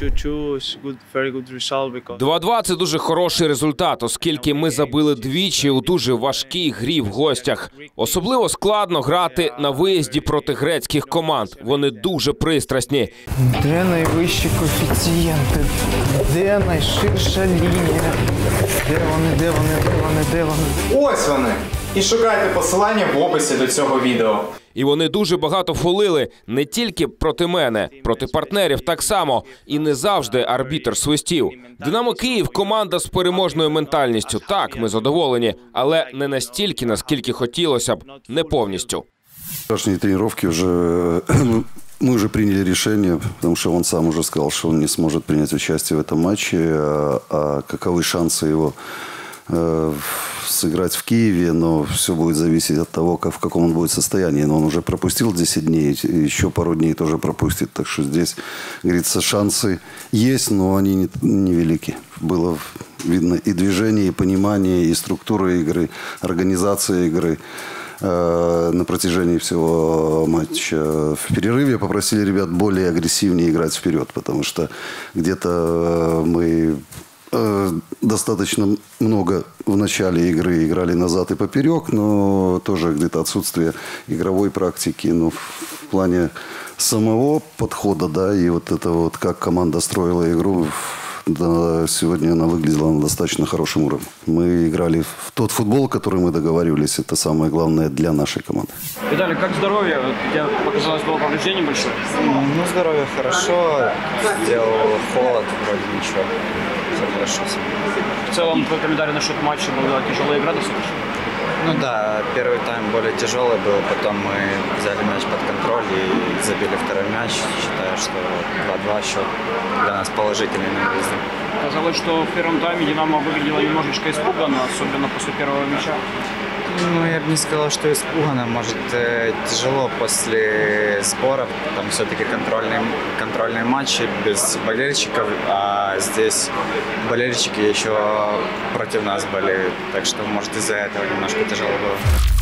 2-2 is good, very good result because 2-2 – це дуже хороший результат, оскільки ми забили двічі у дуже важкій грі в гостях. Особливо складно грати на виїзді проти грецьких команд. Вони дуже пристрасні. Де найвищі коефіцієнти? Де найширша лінія? Де вони, де вони, де вони, де вони? Ось вони. І шукайте посилання в описі до цього відео. І вони дуже багато фолили не тільки проти мене, проти партнерів так само. І не завжди арбітр свистів. Динамо Київ команда з переможною ментальністю. Так, ми задоволені, але не настільки, наскільки хотілося б, не повністю. Вчерашние тренировки уже мы- мы уже приняли решение, потому что он сам уже сказал, что он не сможет принять участие в этом матче. А, а каковы шансы его э, сыграть в Киеве, но все будет зависеть от того, как, в каком он будет состоянии. Но он уже пропустил 10 дней, еще пару дней тоже пропустит. Так что здесь, говорится, шансы есть, но они не- невелики. Было видно и движение, и понимание, и структура игры, организация игры э, на протяжении всего матча. В перерыве попросили ребят более агрессивнее играть вперед, потому что где-то э, мы э, достаточно много в начале игры играли назад и поперек, но тоже где-то отсутствие игровой практики, но в плане самого подхода, да, и вот это вот как команда строила игру, сегодня она выглядела на достаточно хорошем уровне. Мы играли в тот футбол, который мы договаривались, это самое главное для нашей команды. Виталий, как здоровье? Я показалось, было повреждение большое. Ну, здоровье хорошо. Сделал холод, вроде ничего. Все хорошо. В целом, твой комментарий насчет матча была тяжелая игра достаточно. Ну да, первый тайм более тяжелый был, потом мы взяли мяч под контроль и забили второй мяч. Считаю, что 2-2 счет для нас положительный на выезде. Казалось, что в первом тайме Динамо выглядело немножечко испуганно, особенно после первого мяча. Ну, я бы не сказал, что испуганно. Может, э, тяжело после сборов. Там все-таки контрольные, контрольные матчи без болельщиков, а здесь болельщики еще против нас болеют. Так что, может, из-за этого немножко тяжело было.